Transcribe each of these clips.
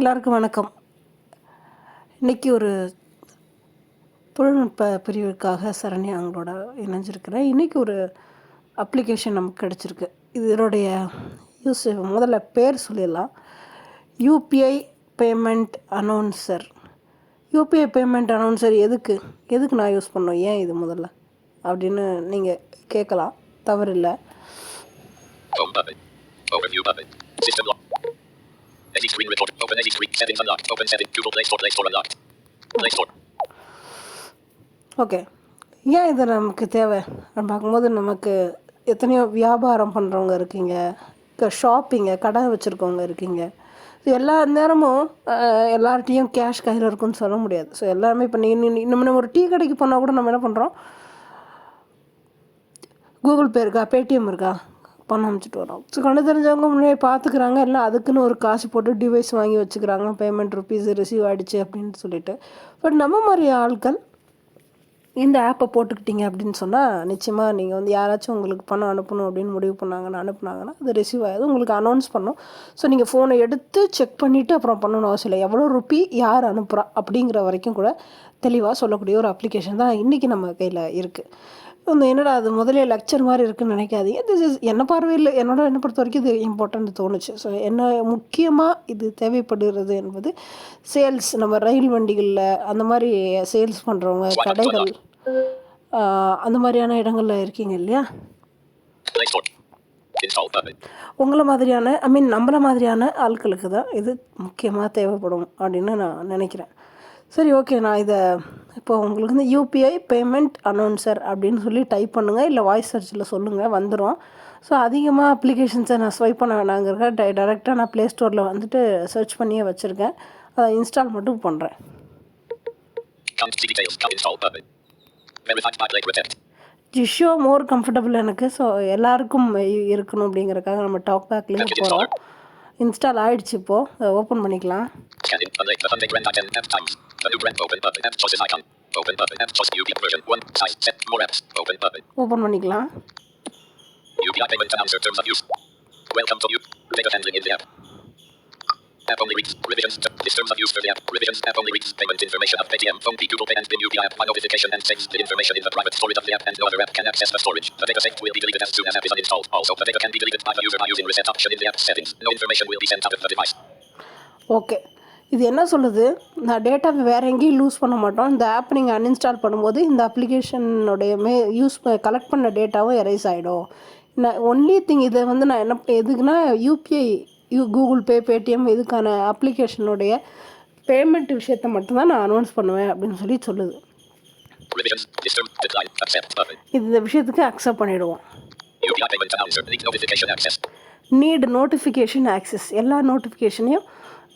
எல்லாருக்கும் வணக்கம். இன்றைக்கி ஒரு தொழில்நுட்ப பிரிவுக்காக சரண்யா அவங்களோட இணைஞ்சிருக்கிறேன். இன்றைக்கி ஒரு அப்ளிகேஷன் நமக்கு கிடச்சிருக்கு. இதனுடைய யூஸ் முதல்ல பேர் சொல்லிடலாம். UPI payment announcer UPI payment announcer எதுக்கு? எதுக்கு நான் யூஸ் பண்ணோம்? ஏன் இது முதல்ல? அப்படின்னு நீங்கள் கேட்கலாம். தவறில்லை. Any screen report. Open any screen. Settings unlocked. Open settings. Google Play Store. Play Store unlocked. Play Store. Okay ஏன் இது நமக்கு தேவை அப்படின்னு பார்க்கும்போது நமக்கு எத்தனையோ வியாபாரம் பண்ணுறவங்க இருக்கீங்க ஷாப்பிங்க கடை வச்சுருக்கவங்க இருக்கீங்க ஸோ எல்லா நேரமும் எல்லார்ட்டையும் கேஷ் கையில் இருக்குன்னு சொல்ல முடியாது ஸோ எல்லாருமே இப்போ நீங்கள் நீ- நம்ம நம்ம ஒரு டீ கடைக்கு போனால் கூட நம்ம என்ன பண்ணுறோம் கூகுள் பே இருக்கா பேடிஎம் இருக்கா பணம் அமைச்சிட்டு வரோம். ஸோ கண்ணு தெரிஞ்சவங்க முன்னாடி பார்த்துக்கிறாங்க எல்லாம் அதுக்குன்னு ஒரு காசு போட்டு டிவைஸ் வாங்கி வச்சுக்கிறாங்க. பேமெண்ட் ருபீஸ் ரிசீவ் ஆகிடுச்சு அப்படின்னு சொல்லிட்டு. பட் நம்ம மாதிரி ஆட்கள் இந்த ஆப்பை போட்டுக்கிட்டீங்க அப்படின்னு சொன்னால் நிச்சயமாக நீங்கள் வந்து யாராச்சும் உங்களுக்கு பணம் அனுப்பணும் அப்படின்னு முடிவு பண்ணாங்கன்னா அனுப்புனாங்கன்னா அது ரிசீவ் ஆகுது. உங்களுக்கு அனௌன்ஸ் பண்ணும். ஸோ நீங்கள் ஃபோனை எடுத்து செக் பண்ணிவிட்டு அப்புறம் பண்ணணும் அவசியம் இல்லை. எவ்வளோ ருப்பி யார் அனுப்புகிறா அப்படிங்கிற வரைக்கும் கூட தெளிவாக சொல்லக்கூடிய ஒரு அப்ளிகேஷன் தான் இன்றைக்கி நம்ம கையில் இருக்குது இந்த என்னடா அது முதலே லெக்சர் மாதிரி இருக்குன்னு நினைக்காதீங்க. திஸ் இஸ் என்ன பார்வையில் என்னோட என்ன பொறுத்த வரைக்கும் இது இம்பார்ட்டன்ட் தோணுச்சு. ஸோ என்ன முக்கியமாக இது தேவைப்படுகிறது என்பது சேல்ஸ் நம்ம ரயில் வண்டிகளில் அந்த மாதிரி சேல்ஸ் பண்ணுறவங்க கடைகள் அந்த மாதிரியான இடங்களில் இருக்கீங்க இல்லையா. உங்களை மாதிரியான ஐ மீன் நம்மள மாதிரியான ஆட்களுக்கு தான் இது முக்கியமாக தேவைப்படும் அப்படின்னு நான் நினைக்கிறேன். சரி ஓகே நான் இதை இப்போ உங்களுக்கு வந்து யூபிஐ பேமெண்ட் அனௌன்சர் அப்படின்னு சொல்லி டைப் பண்ணுங்கள் இல்லை வாய்ஸ் சர்ச்சில் சொல்லுங்கள் வந்துடும் ஸோ அதிகமாக அப்ளிகேஷன்ஸை நான் ஸ்வைப் பண்ண வேணாங்கிறக்க டை டேரெக்டாக நான் ப்ளே ஸ்டோரில் வந்துட்டு சர்ச் பண்ணியே வச்சுருக்கேன். அதை இன்ஸ்டால் மட்டும் பண்ணுறேன். ஜிஷோ மோர் கம்ஃபர்டபுள் எனக்கு. ஸோ எல்லாருக்கும் இருக்கணும் அப்படிங்கிறக்காக நம்ம டாக் பேக்லேயே போகிறோம் இன்ஸ்டால் ஆயிடுச்சு இப்போது ஓப்பன் பண்ணிக்கலாம். Scan in. Unlike the Hyundai Grand i10 app times. The new brand open button. App choices icon. Open button. App choice UP version 1. Size. Set. More apps. Open button. Open பண்ணிக்கலாம் UPI payment announcer terms of use. Welcome to you. Data handling in the app. App only reads revisions. This terms of use for the app. Revisions. App only reads payment information of Paytm, PhonePe, Google Pay, and PIN UPI app by notification and saves the information in the private storage of the app, and no other app can access the storage. The data saved will be deleted as soon as app is uninstalled. Also, the data can be deleted by the user by using reset option in the app settings. No information will be sent out of the device. Okay இது என்ன சொல்லுது? நான் டேட்டாவை வேறு எங்கேயும் loose பண்ண மாட்டோம். இந்த ஆப் நீங்கள் அன்இன்ஸ்டால் பண்ணும்போது இந்த அப்ளிகேஷனுடைய மே யூஸ் கலெக்ட் பண்ண டேட்டாவும் எரேஸ் ஆகிடும் நான் ஒன்லி திங் இதை வந்து நான் என்ன எதுக்குன்னா UPI U Google Pay Paytm இதுக்கான அப்ளிகேஷனுடைய பேமெண்ட் விஷயத்தை மட்டும்தான் நான் அனௌன்ஸ் பண்ணுவேன் அப்படின்னு சொல்லி சொல்லுது. இது இந்த விஷயத்துக்கு அக்செப்ட் பண்ணிவிடுவோம். நீட் நோட்டிஃபிகேஷன் ஆக்சஸ் எல்லா நோட்டிஃபிகேஷனையும்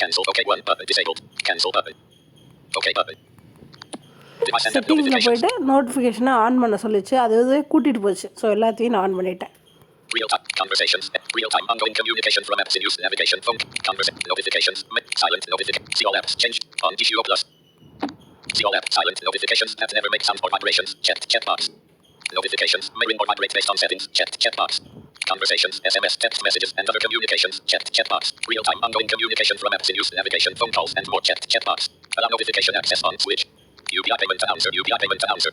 Cancel. Okay one button disabled. Cancel button. Okay button. Device and app செட்டிங்ஸில் notifications. போயிட்டு நோட்டிஃபிகேஷனை ஆன் பண்ண சொல்லிச்சு அது வந்து கூட்டிகிட்டு போச்சு ஸோ எல்லாத்தையும் நான் ஆன் பண்ணிட்டேன் Real time conversations. Real time ongoing communication from apps in use. Navigation phone. Conversation. Notifications. mi- Silent notification. See all apps. Change. On issue plus. See all apps. Silent notifications. Apps never make sound or vibrations. Checked. Checkbox. Notifications. May ring or vibrate based on settings. Checked. Checkbox. Conversations, SMS, text messages, and other communications. Checked. Checkbox. Real-time ongoing communication from apps in use, navigation, phone calls, and more. Checked. Checkbox. Allow notification access on switch. UPI payment announcer. UPI payment announcer.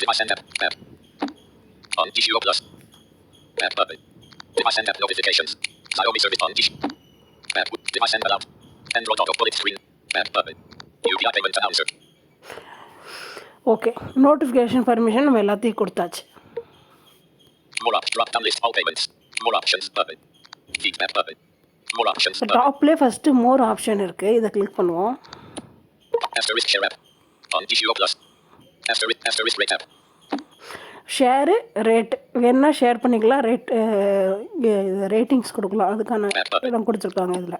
Device and app. App. On DCO Plus. App button. Device and app notifications. Xiaomi service on DCO. App. Device and about. Android auto bullet screen. App button. UPI payment announcer. Okay notification permission ನಮ್ಮೆಲ್ಲತ್ತಿಗೆ ಕೊಡ್ತಾಚೆ More options. Drop down list all payments. More options button. Feedback button. More options. டாப்லேயே first more option இருக்குது இதை click பண்ணுவோம் Asterisk share app. On issue plus. Asterisk asterisk rate app. Share rate வேணா share பண்ணிக்கலாம் rate ratings கொடுக்கலாம் அதுக்கான இடம் கொடுத்துருக்காங்க இதில்.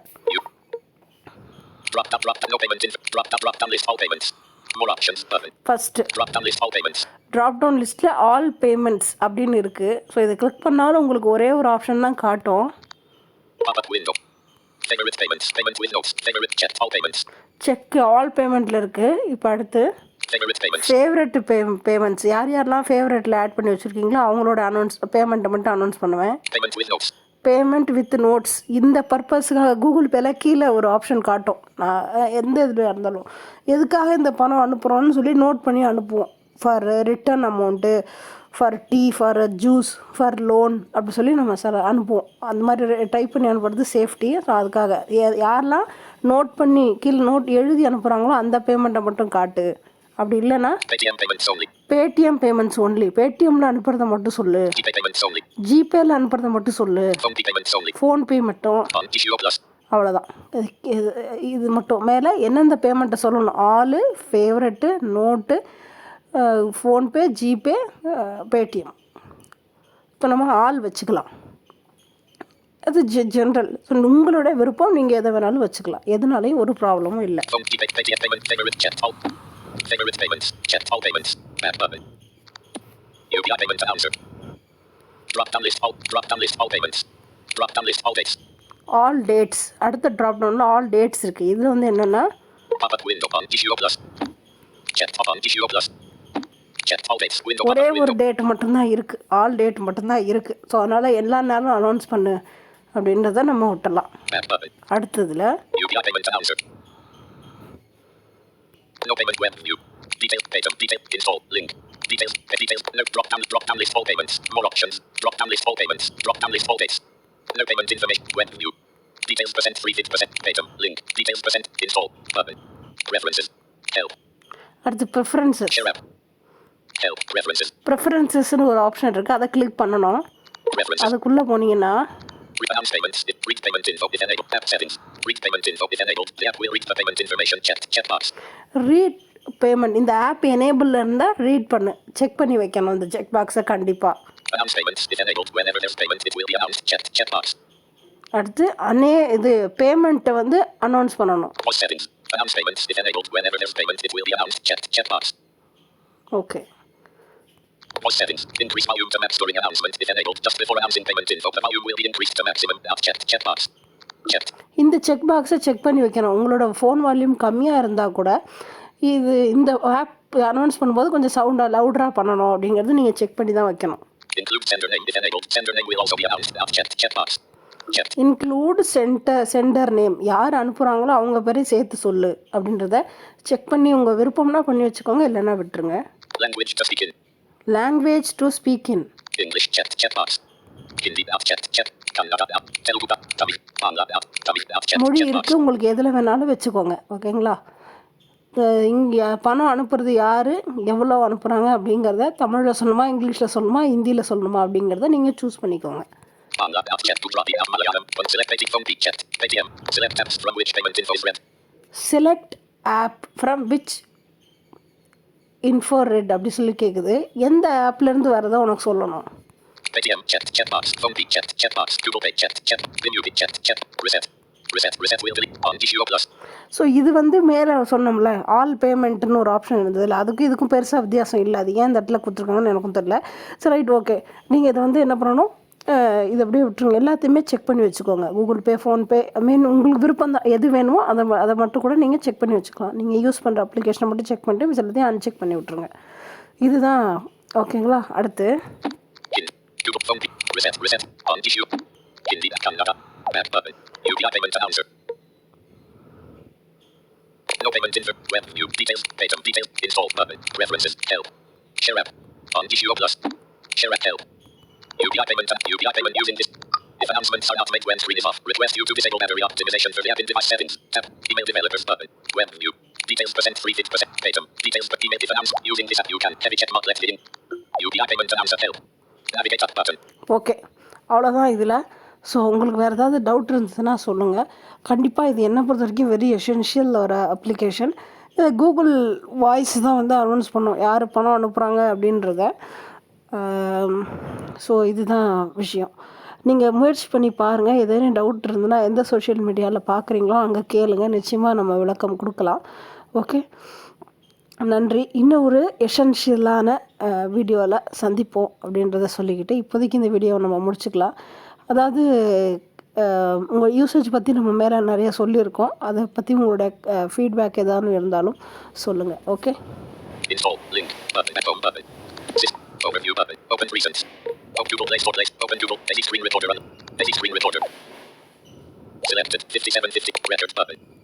Drop down, drop down, no payment info. Drop down, drop down list, all payments. Payments. Drop down லிஸ்ட்டில் all payments அப்படின்னு இருக்குது ஸோ இதை கிளிக் பண்ணாலும் உங்களுக்கு ஒரே ஒரு ஆப்ஷன் தான் காட்டும். செக் ஆல் பேமெண்ட்டில் இருக்குது இப்போ அடுத்து. ஃபேவரட் பே பேமெண்ட்ஸ் யார் யாரெல்லாம் ஃபேவரட்டில் ஆட் பண்ணி வச்சுருக்கீங்களோ அவங்களோட அனௌன்ஸ் பேமெண்ட்டை மட்டும் அனௌன்ஸ் பண்ணுவேன். பேமெண்ட் வித் நோட்ஸ் இந்த பர்பஸ்க்காக கூகுள் பேல கீழே ஒரு ஆப்ஷன் காட்டும். நான் எந்த இதில் இருந்தாலும். எதுக்காக இந்த பணம் அனுப்புகிறோன்னு சொல்லி நோட் பண்ணி அனுப்புவோம். For return amount for tea for juice for loan அப்படி சொல்லி நம்ம சார் அனுப்புவோம். அந்த மாதிரி டைப் பண்ணி அனுப்புறது சேஃப்டி ஸோ அதுக்காக. யாரெல்லாம் நோட் பண்ணி கீழே நோட் எழுதி அனுப்புகிறாங்களோ அந்த பேமெண்ட்டை மட்டும் காட்டு. அப்படி இல்லைன்னா. பேடிஎம் பேமெண்ட்ஸ் ஒன்லி பேடிஎம்ல அனுப்புறதை மட்டும் சொல்லு. ஜிபேல அனுப்புறதை மட்டும் சொல்லு. ஃபோன்பே மட்டும். அவ்வளோதான் இது இது மட்டும். மேலே எந்தெந்த பேமெண்ட்டை சொல்லணும்? ஆளு favourite note PhonePe GPay Paytm இப்போ நம்ம ஆள் வச்சுக்கலாம். அது ஜெ ஜென்ரல் ஸோ உங்களோட விருப்பம் நீங்கள் எதை வேணாலும் வச்சுக்கலாம். எதுனாலையும் ஒரு ப்ராப்ளமும் இல்லை. Favorite payments, chat, all payments. Back button. UPI payment announcer. Drop down list, all. Drop down list, all payments. Drop down list, all dates. All dates அடுத்த ட்ராப் டவுனில் ஆல் டேட்ஸ் இருக்குது இதில் வந்து என்னென்னா ஒரே ஒரு. டேட் மட்டும்தான் இருக்குது ஆல் டேட் மட்டும்தான் இருக்குது ஸோ அதனால் எல்லா நேரம் அனௌன்ஸ் பண்ணு அப்படின்றத நம்ம button. அடுத்ததில். No payment web view. Details, payment, detail, install, link. Details, pay details, no drop down, drop down list all payments. More options, drop down list all payments, drop down list all dates. No payment information, web view. Details percent, free fifty percent, payment, link. Details percent, install, button. References, help, அடுத்து preferences share app. Help, references, ப்ரிஃபரன்சஸ்னு ஒரு option இருக்குது அதை click பண்ணணும் references. அதுக்குள்ளே போனீங்கன்னா With announce payments, if read payment info if enabled. App settings, read payment info if enabled. The app will read the payment information chat, chat box. Read payment இந்த app எனேபிளில் இருந்தால் read பண்ணு check பண்ணி வைக்கணும் இந்த check பாக்ஸை கண்டிப்பாக Announce payments if enabled. Whenever there's payment, it will be announced. Chat, chat box. அடுத்து அனே இது பேமெண்ட்டை வந்து அனௌன்ஸ் பண்ணணும் Pause settings. Announce payments if enabled. Whenever there's payment, it will be announced. Chat, chat box. Okay Pause settings. Increase volume to max during announcement if enabled. Just before announcing payment info, the volume will be increased to maximum. Out chat, chat box. Chat. இந்த check பாக்ஸை check பண்ணி வைக்கணும். உங்களோட phone volume கம்மியாக இருந்தால் கூட இது இந்த ஆப் அனௌன்ஸ் பண்ணும்போது கொஞ்சம் சவுண்டாக லவுடராக பண்ணணும் அப்படிங்கிறது நீங்கள் செக் பண்ணி தான் வைக்கணும். இன்க்ளூட் சென்டர் சென்டர் நேம் யார் அனுப்புகிறாங்களோ அவங்க பேரையும் சேர்த்து சொல்லு அப்படின்றத செக் பண்ணி உங்கள் விருப்பம்னா பண்ணி வச்சுக்கோங்க இல்லைன்னா விட்டுருங்க. Language to speak in English மொழி. இருக்குது உங்களுக்கு எதில் வேணாலும் வச்சுக்கோங்க ஓகேங்களா இங்கே பணம் அனுப்புறது யார் எவ்வளோ அனுப்புகிறாங்க அப்படிங்கிறத தமிழில் சொல்லணுமா இங்கிலீஷில் சொல்லணுமா ஹிந்தியில் சொல்லணுமா அப்படிங்கிறத நீங்கள் சூஸ் பண்ணிக்கோங்க. செலக்ட் ஆப் ஃப்ரம் விச் இன்ஃபோரெட் அப்படி சொல்லி கேட்குது எந்த ஆப்லேருந்து வரதோ உனக்கு சொல்லணும் Paytm checked checkbox. Phone P checked checkbox. Google Pay checked check. Venue Pay checked check. Reset. Reset, reset will delete. On Issue Plus. So இது வந்து மேலே சொன்னோம்ல ஆல் பேமெண்ட்னு ஒரு ஆப்ஷன் இருந்ததுல அதுக்கும் இதுக்கும் பெருசாக வித்தியாசம் இல்லை அது ஏன் இந்த இடத்துல கொடுத்துருக்காங்கன்னு எனக்கும் தெரில சரி ரைட் ஓகே நீங்கள் இதை வந்து என்ன பண்ணணும் இது அப்படியே விட்டுருங்க எல்லாத்தையுமே செக் பண்ணி வச்சுக்கோங்க கூகுள் பே ஃபோன்பே ஐ மீன் உங்களுக்கு விருப்பம் தான் எது வேணுமோ அதை அதை மட்டும் கூட நீங்கள் செக் பண்ணி வச்சுக்கலாம் நீங்கள் யூஸ் பண்ணுற அப்ளிகேஷனை மட்டும் செக் பண்ணிட்டு மிச்ச எல்லாத்தையும் அன்செக் பண்ணி விட்ருங்க இதுதான் ஓகேங்களா அடுத்து Google Phone P. Reset, reset. On Issue. Hindi Kannada. Back button. UPI payment announcer. No payment info. Web view. Details. Paytm details. Install button. References. Help. Share app. On Issue Plus. Share app help. UPI payment. UPI payment using this. If announcements are not made when screen is off, request you to disable battery optimization for the app in device settings. Tap. Email developers button. Web view. Details percent free 50%. Paytm. Details per email if announced. Using this app you can heavy check mark let in. UPI payment announcer help. Okay அவ்வளோதான் இதில். So உங்களுக்கு வேறு ஏதாவது doubt இருந்துச்சுன்னா சொல்லுங்கள் கண்டிப்பாக இது என்ன பொறுத்த வரைக்கும் வெரி எசென்ஷியல் ஒரு அப்ளிகேஷன் இதை கூகுள் வாய்ஸ் தான் வந்து அனௌன்ஸ் பண்ணோம். யார் பணம் அனுப்புகிறாங்க அப்படின்றத. ஸோ இதுதான் விஷயம். நீங்கள் முயற்சி பண்ணி பாருங்கள் ஏதேனும் டவுட் இருந்ததுன்னா எந்த சோஷியல் மீடியாவில் பார்க்குறீங்களோ அங்கே கேளுங்க. நிச்சயமாக நம்ம விளக்கம் கொடுக்கலாம். ஓகே நன்றி இன்னொரு எசென்ஷியலான வீடியோவில் சந்திப்போம் அப்படின்றத சொல்லிக்கிட்டு இப்போதைக்கு இந்த வீடியோவை நம்ம முடிச்சுக்கலாம் அதாவது உங்கள் யூசேஜ் பற்றி நம்ம மேலே நிறைய சொல்லியிருக்கோம் அதை பற்றி உங்களோட ஃபீட்பேக் ஏதாவது இருந்தாலும் சொல்லுங்கள் ஓகே Selected 5750 record button.